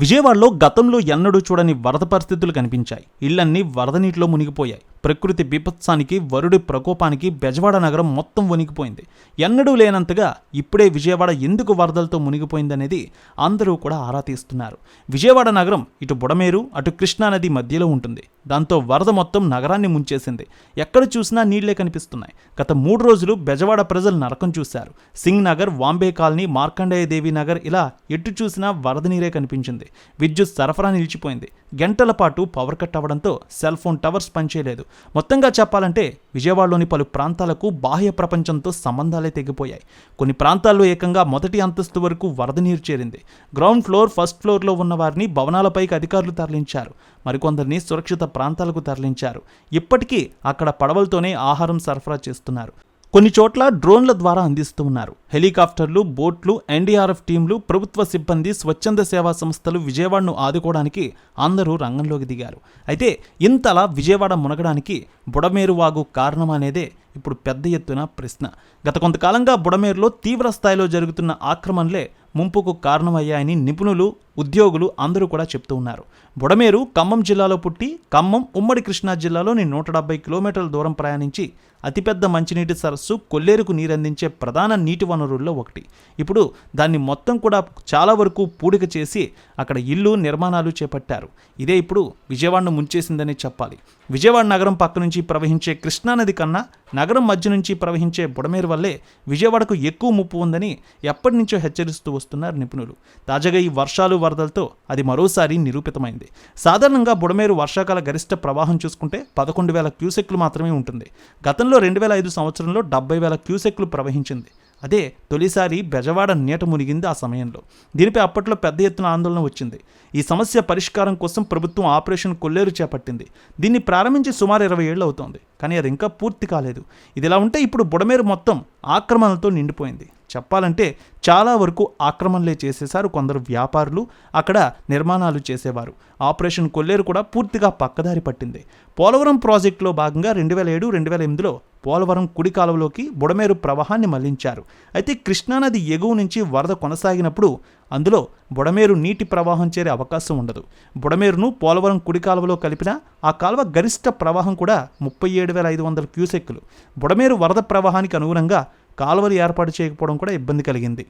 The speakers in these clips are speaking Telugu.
విజయవాడలో గతంలో ఎన్నడూ చూడని వరద పరిస్థితులు కనిపించాయి. ఇళ్ళన్నీ వరద నీటిలో మునిగిపోయాయి. ప్రకృతి బీభత్సానికి వరుడి ప్రకోపానికి బెజవాడ నగరం మొత్తం వణికిపోయింది. ఎన్నడూ లేనంతగా ఇప్పుడే విజయవాడ ఎందుకు వరదలతో మునిగిపోయిందనేది అందరూ కూడా ఆరా తీస్తున్నారు. విజయవాడ నగరం ఇటు బుడమేరు అటు కృష్ణానది మధ్యలో ఉంటుంది. దాంతో వరద మొత్తం నగరాన్ని ముంచేసింది. ఎక్కడ చూసినా నీళ్ళే కనిపిస్తున్నాయి. గత మూడు రోజులు బెజవాడ ప్రజలు నరకం చూశారు. సింగ్ నగర్ వాంబే కాలనీ మార్కండేయదేవి నగర్ ఇలా ఎటు చూసినా వరద నీరే కనిపించింది. విద్యుత్ సరఫరా నిలిచిపోయింది. గంటల పాటు పవర్ కట్ అవ్వడంతో సెల్ ఫోన్ టవర్స్ పనిచేయలేదు. మొత్తంగా చెప్పాలంటే విజయవాడలోని పలు ప్రాంతాలకు బాహ్య ప్రపంచంతో సంబంధాలే తెగిపోయాయి. కొన్ని ప్రాంతాల్లో ఏకంగా మొదటి అంతస్తు వరకు వరద నీరు చేరింది. గ్రౌండ్ ఫ్లోర్ ఫస్ట్ ఫ్లోర్లో ఉన్న వారిని భవనాలపైకి అధికారులు తరలించారు. మరికొందరిని సురక్షిత ప్రాంతాలకు తరలించారు. ఇప్పటికీ అక్కడ పడవలతోనే ఆహారం సరఫరా చేస్తున్నారు. కొన్ని చోట్ల డ్రోన్ల ద్వారా అందిస్తూ ఉన్నారు. హెలికాప్టర్లు బోట్లు ఎన్డీఆర్ఎఫ్ టీంలు ప్రభుత్వ సిబ్బంది స్వచ్ఛంద సేవా సంస్థలు విజయవాడను ఆదుకోవడానికి అందరూ రంగంలోకి దిగారు. అయితే ఇంతలా విజయవాడ మునగడానికి బుడమేరు వాగు కారణమనేదే ఇప్పుడు పెద్ద ఎత్తున ప్రశ్న. గత కొంతకాలంగా బుడమేరులో తీవ్ర స్థాయిలో జరుగుతున్న ఆక్రమణలే ముంపుకు కారణమయ్యాయని నిపుణులు ఉద్యోగులు అందరూ కూడా చెప్తూ ఉన్నారు. బుడమేరు ఖమ్మం జిల్లాలో పుట్టి ఖమ్మం ఉమ్మడి కృష్ణా జిల్లాలోని నూట డెబ్బై కిలోమీటర్ల దూరం ప్రయాణించి అతిపెద్ద మంచినీటి సరస్సు కొల్లేరుకు నీరందించే ప్రధాన నీటి వనరుల్లో ఒకటి. ఇప్పుడు దాన్ని మొత్తం కూడా చాలా వరకు పూడిక చేసి అక్కడ ఇల్లు నిర్మాణాలు చేపట్టారు. ఇదే ఇప్పుడు విజయవాడను ముంచేసిందని చెప్పాలి. విజయవాడ నగరం పక్క నుంచి ప్రవహించే కృష్ణానది కన్నా నగరం మధ్య నుంచి ప్రవహించే బుడమేరు వల్లే విజయవాడకు ఎక్కువ ముప్పు ఉందని ఎప్పటి నుంచో హెచ్చరిస్తూ పోస్తున్నారు నిపుణులు. తాజాగా ఈ వర్షాలు వరదలతో అది మరోసారి నిరూపితమైంది. సాధారణంగా బుడమేరు వర్షాకాల గరిష్ట ప్రవాహం చూసుకుంటే పదకొండు వేల క్యూసెక్లు మాత్రమే ఉంటుంది. గతంలో రెండు వేల ఐదు సంవత్సరంలో డెబ్బై వేల క్యూసెక్లు ప్రవహించింది. అదే తొలిసారి బెజవాడ నీట మునిగింది ఆ సమయంలో. దీనిపై అప్పట్లో పెద్ద ఎత్తున ఆందోళన వచ్చింది. ఈ సమస్య పరిష్కారం కోసం ప్రభుత్వం ఆపరేషన్ కొల్లేరు చేపట్టింది. దీన్ని ప్రారంభించి సుమారు ఇరవై ఏళ్ళు అవుతోంది. కానీ అది ఇంకా పూర్తి కాలేదు. ఇదిలా ఉంటే ఇప్పుడు బుడమేరు మొత్తం ఆక్రమణలతో నిండిపోయింది. చెప్పాలంటే చాలా వరకు ఆక్రమణలే చేసేశారు కొందరు వ్యాపారులు అక్కడ నిర్మాణాలు చేసేవారు. ఆపరేషన్ కొల్లేరు కూడా పూర్తిగా పక్కదారి పట్టింది. పోలవరం ప్రాజెక్టులో భాగంగా రెండు వేల ఏడు రెండు వేల ఎనిమిదిలో పోలవరం కుడి కాలువలోకి బుడమేరు ప్రవాహాన్ని మళ్ళించారు. అయితే కృష్ణానది ఎగువ నుంచి వరద కొనసాగినప్పుడు అందులో బుడమేరు నీటి ప్రవాహం చేరే అవకాశం ఉండదు. బుడమేరును పోలవరం కుడి కాలువలో కలిపినా ఆ కాలువ గరిష్ట ప్రవాహం కూడా ముప్పై ఏడు వేల ఐదు వందల క్యూసెక్కులు. బుడమేరు వరద ప్రవాహానికి అనుగుణంగా కాలువలు ఏర్పాటు చేయకపోవడం కూడా ఇబ్బంది కలిగింది.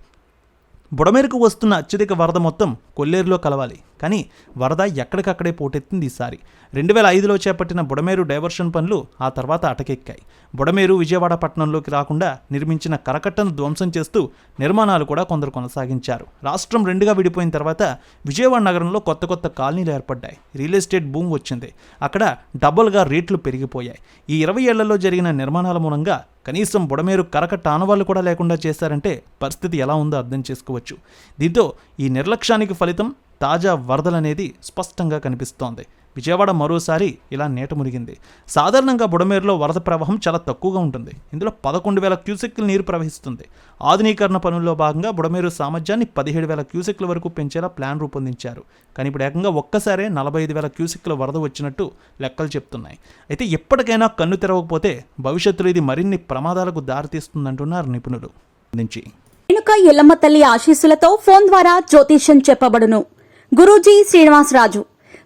బుడమేరుకు వస్తున్న అత్యధిక వరద మొత్తం కొల్లేరులో కలవాలి. కానీ వరద ఎక్కడికక్కడే పోటెత్తింది ఈసారి. రెండు వేల ఐదులో చేపట్టిన బుడమేరు డైవర్షన్ పనులు ఆ తర్వాత అటకెక్కాయి. బుడమేరు విజయవాడ పట్టణంలోకి రాకుండా నిర్మించిన కరకట్టను ధ్వంసం చేస్తూ నిర్మాణాలు కూడా కొందరు కొనసాగించారు. రాష్ట్రం రెండుగా విడిపోయిన తర్వాత విజయవాడ నగరంలో కొత్త కొత్త కాలనీలు ఏర్పడ్డాయి. రియల్ ఎస్టేట్ భూమి వచ్చింది. అక్కడ డబుల్గా రేట్లు పెరిగిపోయాయి. ఈ ఇరవై ఏళ్ళలో జరిగిన నిర్మాణాల మూలంగా కనీసం బుడమేరు కరకట్ట ఆనవాళ్ళు కూడా లేకుండా చేశారంటే పరిస్థితి ఎలా ఉందో అర్థం చేసుకోవచ్చు. దీంతో ఈ నిర్లక్ష్యానికి ఫలితం తాజా వరదలనేది స్పష్టంగా కనిపిస్తోంది. విజయవాడ మరోసారి ఇలా నేట మునిగింది. సాధారణంగా బుడమేరులో వరద ప్రవాహం చాలా తక్కువగా ఉంటుంది. ఇందులో పదకొండు వేల క్యూసెక్ల నీరు ప్రవహిస్తుంది. ఆధునీకరణ పనుల్లో భాగంగా బుడమేరు సామర్థ్యాన్ని పదిహేడు వేల క్యూసెక్ల వరకు పెంచేలా ప్లాన్ రూపొందించారు. కానీ ఇప్పుడు ఏకంగా ఒక్కసారే నలభై ఐదు వేల క్యూసెక్ల వరద వచ్చినట్టు లెక్కలు చెప్తున్నాయి. అయితే ఎప్పటికైనా కన్ను తెరవకపోతే భవిష్యత్తులో ఇది మరిన్ని ప్రమాదాలకు దారితీస్తుందంటున్నారు నిపుణులు. నుంచి రేణుక ఎల్లమ్మ తల్లి ఆశీస్సులతో ఫోన్ ద్వారా జ్యోతిష్యం చెప్పబడును. గురూజీ శ్రీనివాసరాజు.